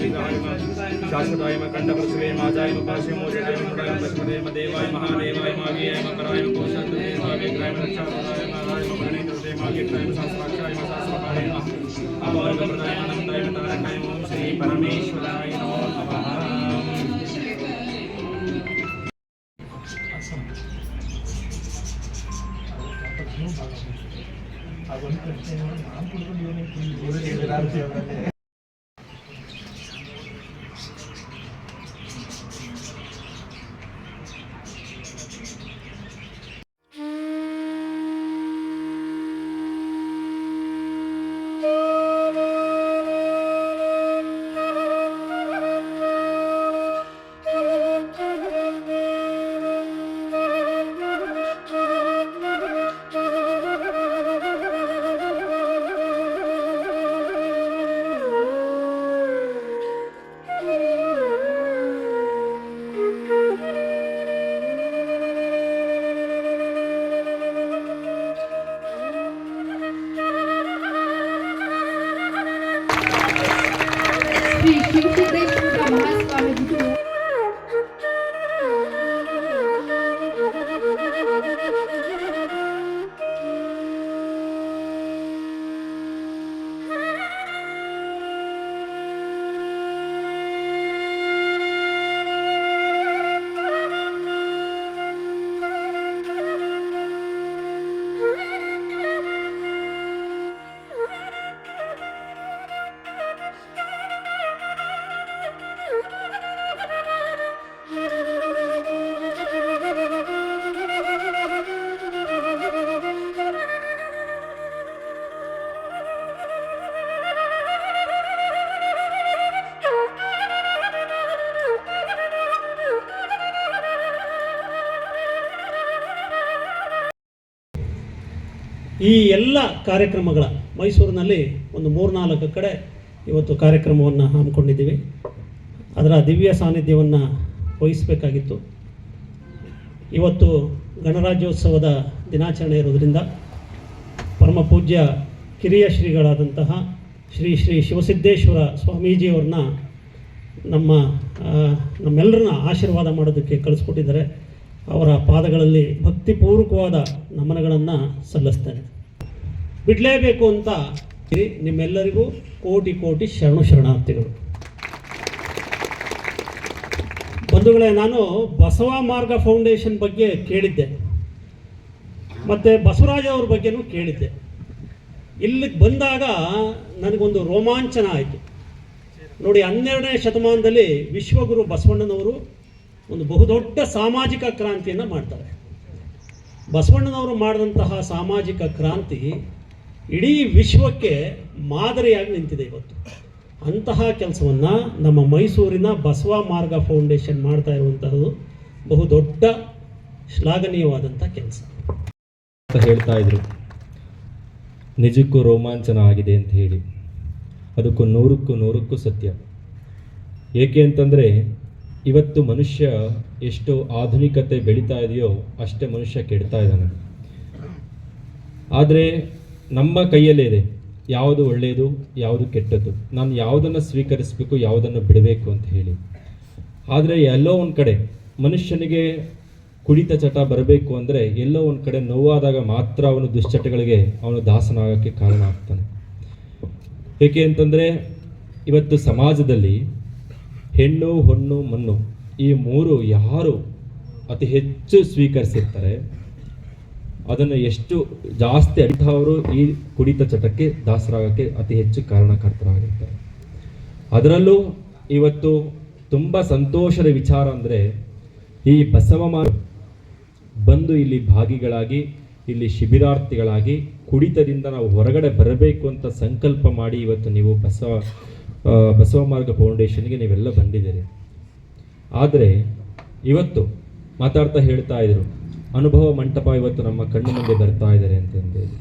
शाश्वताय कंडपृथ्वे माताय पाशे मोचनाय मंगलम पशुपते देवाय महादेवाय मागेय कराय कोशाय मागेग्राय रक्षाय माराय प्रणीतृते मागेग्राय शास्त्राक्षाय शास्त्रपाणे अभवय प्रदाय अनंताय तारकाय ओम श्री परमेश्वराय नमो नमः अब नाम पूर्ण नहीं ಈ ಎಲ್ಲ ಕಾರ್ಯಕ್ರಮಗಳ ಮೈಸೂರಿನಲ್ಲಿ ಒಂದು ಮೂರ್ನಾಲ್ಕು ಕಡೆ ಇವತ್ತು ಕಾರ್ಯಕ್ರಮವನ್ನು ಹಮ್ಮಿಕೊಂಡಿದ್ದೀವಿ. ಅದರ ದಿವ್ಯ ಸಾನ್ನಿಧ್ಯವನ್ನು ವಹಿಸಬೇಕಾಗಿತ್ತು. ಇವತ್ತು ಗಣರಾಜ್ಯೋತ್ಸವದ ದಿನಾಚರಣೆ ಇರೋದರಿಂದ ಪರಮ ಪೂಜ್ಯ ಕಿರಿಯ ಶ್ರೀಗಳಾದಂತಹ ಶ್ರೀ ಶ್ರೀ ಶಿವಸಿದ್ದೇಶ್ವರ ಸ್ವಾಮೀಜಿಯವ್ರನ್ನ ನಮ್ಮ ನಮ್ಮೆಲ್ಲರನ್ನ ಆಶೀರ್ವಾದ ಮಾಡೋದಕ್ಕೆ ಕಳಿಸ್ಕೊಟ್ಟಿದ್ದಾರೆ. ಅವರ ಪಾದಗಳಲ್ಲಿ ಭಕ್ತಿಪೂರ್ವಕವಾದ ನಮನಗಳನ್ನು ಸಲ್ಲಿಸ್ತೇನೆ. ಬಿಡಲೇಬೇಕು ಅಂತ ನಿಮ್ಮೆಲ್ಲರಿಗೂ ಕೋಟಿ ಕೋಟಿ ಶರಣು ಶರಣಾರ್ಥಿಗಳು. ಬಂಧುಗಳೇ, ನಾನು ಬಸವ ಮಾರ್ಗ ಫೌಂಡೇಶನ್ ಬಗ್ಗೆ ಕೇಳಿದ್ದೆ. ಮತ್ತು ಬಸವರಾಜ ಅವ್ರ ಬಗ್ಗೆನೂ ಕೇಳಿದ್ದೆ. ಇಲ್ಲಿಗೆ ಬಂದಾಗ ನನಗೊಂದು ರೋಮಾಂಚನ ಆಯಿತು. ನೋಡಿ, ಹನ್ನೆರಡನೇ ಶತಮಾನದಲ್ಲಿ ವಿಶ್ವಗುರು ಬಸವಣ್ಣನವರು ಒಂದು ಬಹುದೊಡ್ಡ ಸಾಮಾಜಿಕ ಕ್ರಾಂತಿಯನ್ನು ಮಾಡ್ತಾರೆ. ಬಸವಣ್ಣನವರು ಮಾಡಿದಂತಹ ಸಾಮಾಜಿಕ ಕ್ರಾಂತಿ ಇಡೀ ವಿಶ್ವಕ್ಕೆ ಮಾದರಿಯಾಗಿ ನಿಂತಿದೆ ಇವತ್ತು. ಅಂತಹ ಕೆಲಸವನ್ನು ನಮ್ಮ ಮೈಸೂರಿನ ಬಸವ ಮಾರ್ಗ ಫೌಂಡೇಶನ್ ಮಾಡ್ತಾ ಇರುವಂತಹದ್ದು ಬಹುದೊಡ್ಡ ಶ್ಲಾಘನೀಯವಾದಂಥ ಕೆಲಸ. ಅಂತ ಹೇಳ್ತಾ ಇದ್ರು. ನಿಜಕ್ಕೂ ರೋಮಾಂಚನ ಆಗಿದೆ ಅಂತ ಹೇಳಿ. ಅದಕ್ಕೂ ನೂರಕ್ಕೂ ನೂರಕ್ಕೂ ಸತ್ಯ. ಏಕೆ ಅಂತಂದರೆ ಇವತ್ತು ಮನುಷ್ಯ ಎಷ್ಟು ಆಧುನಿಕತೆ ಬೆಳೀತಾ ಇದೆಯೋ ಅಷ್ಟೇ ಮನುಷ್ಯ ಕೆಡ್ತಾ ಇದ್ದಾನೆ. ಆದರೆ ನಮ್ಮ ಕೈಯಲ್ಲೇ ಇದೆ. ಯಾವುದು ಒಳ್ಳೆಯದು, ಯಾವುದು ಕೆಟ್ಟದ್ದು. ನಾನು ಯಾವುದನ್ನು ಸ್ವೀಕರಿಸಬೇಕು, ಯಾವುದನ್ನು ಬಿಡಬೇಕು ಅಂತ ಹೇಳಿ. ಆದರೆ ಎಲ್ಲೋ ಒಂದು ಕಡೆ ಮನುಷ್ಯನಿಗೆ ಕುಡಿತ ಚಟ ಬರಬೇಕು ಅಂದರೆ ಎಲ್ಲೋ ಒಂದು ಕಡೆ ನೋವಾದಾಗ ಮಾತ್ರ ಅವನು ದುಶ್ಚಟಗಳಿಗೆ ಅವನು ದಾಸನಾಗೋಕ್ಕೆ ಕಾರಣ ಆಗ್ತಾನೆ. ಏಕೆ ಅಂತಂದರೆ ಇವತ್ತು ಸಮಾಜದಲ್ಲಿ ಹೆಣ್ಣು, ಹೊಣ್ಣು, ಮಣ್ಣು ಈ ಮೂರು ಯಾರು ಅತಿ ಹೆಚ್ಚು ಸ್ವೀಕರಿಸಿರ್ತಾರೆ, ಅದನ್ನು ಎಷ್ಟು ಜಾಸ್ತಿ ಅಂಥವರು ಈ ಕುಡಿತ ಚಟಕ್ಕೆ ದಾಸರಾಗಕ್ಕೆ ಅತಿ ಹೆಚ್ಚು ಕಾರಣಕರ್ತರಾಗಿರ್ತಾರೆ. ಅದರಲ್ಲೂ ಇವತ್ತು ತುಂಬ ಸಂತೋಷದ ವಿಚಾರ ಅಂದರೆ ಈ ಬಸವ ಬಂದು ಇಲ್ಲಿ ಭಾಗಿಗಳಾಗಿ, ಇಲ್ಲಿ ಶಿಬಿರಾರ್ಥಿಗಳಾಗಿ ಕುಡಿತದಿಂದ ನಾವು ಹೊರಗಡೆ ಬರಬೇಕು ಅಂತ ಸಂಕಲ್ಪ ಮಾಡಿ ಇವತ್ತು ನೀವು ಬಸವ ಬಸವ ಮಾರ್ಗ ಫೌಂಡೇಶನ್ಗೆ ನೀವೆಲ್ಲ ಬಂದಿದ್ದೀರಿ. ಆದರೆ ಇವತ್ತು ಮಾತಾಡ್ತಾ ಹೇಳ್ತಾ ಇದ್ರು, ಅನುಭವ ಮಂಟಪ ಇವತ್ತು ನಮ್ಮ ಕಣ್ಣು ಮುಂದೆ ಬರ್ತಾ ಇದ್ದಾರೆ ಅಂತಂದೇಳಿ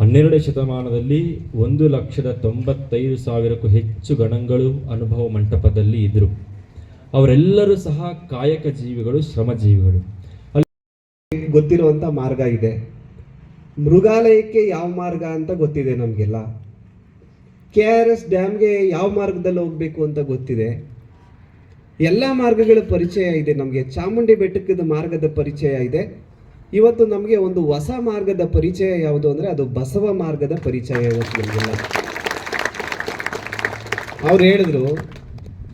ಹನ್ನೆರಡನೇ ಶತಮಾನದಲ್ಲಿ ಒಂದು ಲಕ್ಷದ ತೊಂಬತ್ತೈದು ಸಾವಿರಕ್ಕೂ ಹೆಚ್ಚು ಗಣಗಳು ಅನುಭವ ಮಂಟಪದಲ್ಲಿ ಇದ್ದರು ಅವರೆಲ್ಲರೂ ಸಹ ಕಾಯಕ ಜೀವಿಗಳು ಶ್ರಮಜೀವಿಗಳು ಗೊತ್ತಿರುವಂಥ ಮಾರ್ಗ ಇದೆ. ಮೃಗಾಲಯಕ್ಕೆ ಯಾವ ಮಾರ್ಗ ಅಂತ ಗೊತ್ತಿದೆ ನಮಗೆಲ್ಲ. ಕೆ ಆರ್ ಎಸ್ ಡ್ಯಾಮ್ಗೆ ಯಾವ ಮಾರ್ಗದಲ್ಲಿ ಹೋಗಬೇಕು ಅಂತ ಗೊತ್ತಿದೆ. ಎಲ್ಲ ಮಾರ್ಗಗಳ ಪರಿಚಯ ಇದೆ ನಮಗೆ. ಚಾಮುಂಡಿ ಬೆಟ್ಟಕ್ಕದ ಮಾರ್ಗದ ಪರಿಚಯ ಇದೆ. ಇವತ್ತು ನಮಗೆ ಒಂದು ಹೊಸ ಮಾರ್ಗದ ಪರಿಚಯ ಯಾವುದು ಅಂದರೆ ಅದು ಬಸವ ಮಾರ್ಗದ ಪರಿಚಯ ಇವತ್ತು ನಮಗೆಲ್ಲ ಅವ್ರು ಹೇಳಿದ್ರು,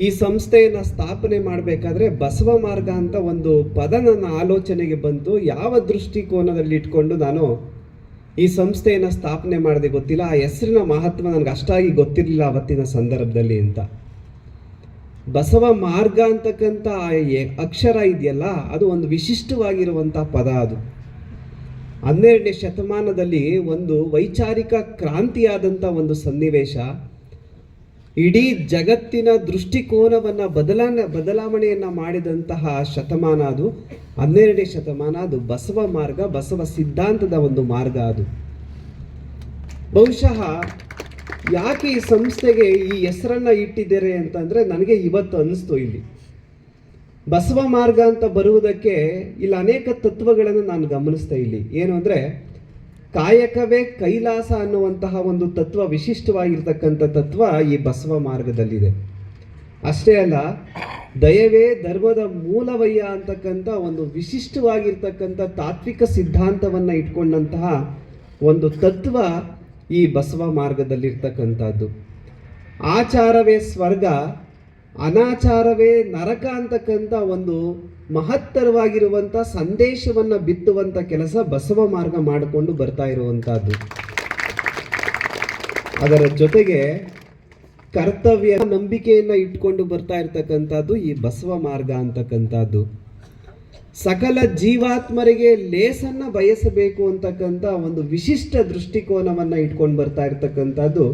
ಈ ಸಂಸ್ಥೆಯನ್ನು ಸ್ಥಾಪನೆ ಮಾಡಬೇಕಾದ್ರೆ ಬಸವ ಮಾರ್ಗ ಅಂತ ಒಂದು ಪದ ನನ್ನ ಆಲೋಚನೆಗೆ ಬಂತು. ಯಾವ ದೃಷ್ಟಿಕೋನದಲ್ಲಿ ಇಟ್ಕೊಂಡು ನಾನು ಈ ಸಂಸ್ಥೆಯನ್ನು ಸ್ಥಾಪನೆ ಮಾಡಿದೆ ಗೊತ್ತಿಲ್ಲ. ಆ ಹೆಸರಿನ ಮಹತ್ವ ನನಗೆ ಅಷ್ಟಾಗಿ ಗೊತ್ತಿರಲಿಲ್ಲ ಅವತ್ತಿನ ಸಂದರ್ಭದಲ್ಲಿ ಅಂತ. ಬಸವ ಮಾರ್ಗ ಅಂತಕ್ಕಂಥ ಅಕ್ಷರ ಇದೆಯಲ್ಲ, ಅದು ಒಂದು ವಿಶಿಷ್ಟವಾಗಿರುವಂಥ ಪದ ಅದು. ಹನ್ನೆರಡನೇ ಶತಮಾನದಲ್ಲಿ ಒಂದು ವೈಚಾರಿಕ ಕ್ರಾಂತಿಯಾದಂಥ ಒಂದು ಸನ್ನಿವೇಶ, ಇಡೀ ಜಗತ್ತಿನ ದೃಷ್ಟಿಕೋನವನ್ನು ಬದಲಾನ ಬದಲಾವಣೆಯನ್ನು ಮಾಡಿದಂತಹ ಶತಮಾನ ಅದು. ಹನ್ನೆರಡನೇ ಶತಮಾನ ಅದು ಬಸವ ಮಾರ್ಗ, ಬಸವ ಸಿದ್ಧಾಂತದ ಒಂದು ಮಾರ್ಗ ಅದು. ಬಹುಶಃ ಯಾಕೆ ಈ ಸಂಸ್ಥೆಗೆ ಈ ಹೆಸರನ್ನ ಇಟ್ಟಿದ್ದಾರೆ ಅಂತಂದ್ರೆ ನನಗೆ ಇವತ್ತು ಅನಿಸ್ತು ಇಲ್ಲಿ. ಬಸವ ಮಾರ್ಗ ಅಂತ ಬರುವುದಕ್ಕೆ ಇಲ್ಲಿ ಅನೇಕ ತತ್ವಗಳನ್ನು ನಾನು ಗಮನಿಸ್ತಾ ಇಲ್ಲಿ. ಏನು ಅಂದರೆ ಕಾಯಕವೇ ಕೈಲಾಸ ಅನ್ನುವಂತಹ ಒಂದು ತತ್ವ ವಿಶಿಷ್ಟವಾಗಿರ್ತಕ್ಕಂಥ ತತ್ವ ಈ ಬಸವ ಮಾರ್ಗದಲ್ಲಿದೆ. ಅಷ್ಟೇ ಅಲ್ಲ ದಯವೇ ಧರ್ಮದ ಮೂಲವಯ್ಯ ಅಂತಕ್ಕಂಥ ಒಂದು ವಿಶಿಷ್ಟವಾಗಿರ್ತಕ್ಕಂಥ ತಾತ್ವಿಕ ಸಿದ್ಧಾಂತವನ್ನು ಇಟ್ಕೊಂಡಂತಹ ಒಂದು ತತ್ವ ಈ ಬಸವ ಮಾರ್ಗದಲ್ಲಿರ್ತಕ್ಕಂಥದ್ದು. ಆಚಾರವೇ ಸ್ವರ್ಗ, ಅನಾಚಾರವೇ ನರಕ ಅಂತಕ್ಕಂಥ ಒಂದು ಮಹತ್ತರವಾಗಿರುವಂಥ ಸಂದೇಶವನ್ನು ಬಿತ್ತುವಂಥ ಕೆಲಸ ಬಸವ ಮಾರ್ಗ ಮಾಡಿಕೊಂಡು ಬರ್ತಾ ಇರುವಂಥದ್ದು. ಅದರ ಜೊತೆಗೆ ಕರ್ತವ್ಯ ನಂಬಿಕೆಯನ್ನು ಇಟ್ಕೊಂಡು ಬರ್ತಾ ಇರ್ತಕ್ಕಂಥದ್ದು ಈ ಬಸವ ಮಾರ್ಗ ಅಂತಕ್ಕಂಥದ್ದು ಸಕಲ ಜೀವಾತ್ಮರಿಗೆ ಲೇಸನ್ನ ಬಯಸಬೇಕು ಅಂತಕ್ಕಂಥ ಒಂದು ವಿಶಿಷ್ಟ ದೃಷ್ಟಿಕೋನವನ್ನು ಇಟ್ಕೊಂಡು ಬರ್ತಾ ಇರ್ತಕ್ಕಂಥದ್ದು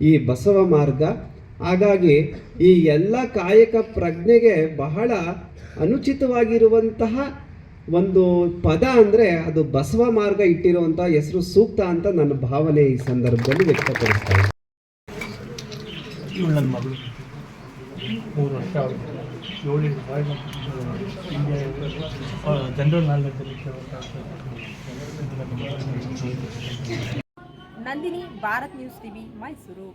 ಈ ಬಸವ ಮಾರ್ಗ ಹಾಗಾಗಿ ಈ ಎಲ್ಲ ಕಾಯಕ ಪ್ರಜ್ಞೆಗೆ ಬಹಳ ಅನುಚಿತವಾಗಿರುವಂತಹ ಒಂದು ಪದ ಅಂದರೆ ಅದು ಬಸವ ಮಾರ್ಗ ಇಟ್ಟಿರುವಂಥ ಹೆಸರು ಸೂಕ್ತ ಅಂತ ನನ್ನ ಭಾವನೆ ಈ ಸಂದರ್ಭದಲ್ಲಿ ವ್ಯಕ್ತಪಡಿಸ್ತಾ. ಇವಳು ನನ್ನ ಮಗಳು ಮೂರು ವರ್ಷ ಆಗುತ್ತೆ. ಏಳಿಂದ ಬಾಯ್ ಇಂಡಿಯಾ ಜನರಲ್ ನಾಲೆಜಲ್ಲಿ ನಂದಿನಿ, ಭಾರತ್ ನ್ಯೂಸ್ ಟಿವಿ, ಮೈಸೂರು.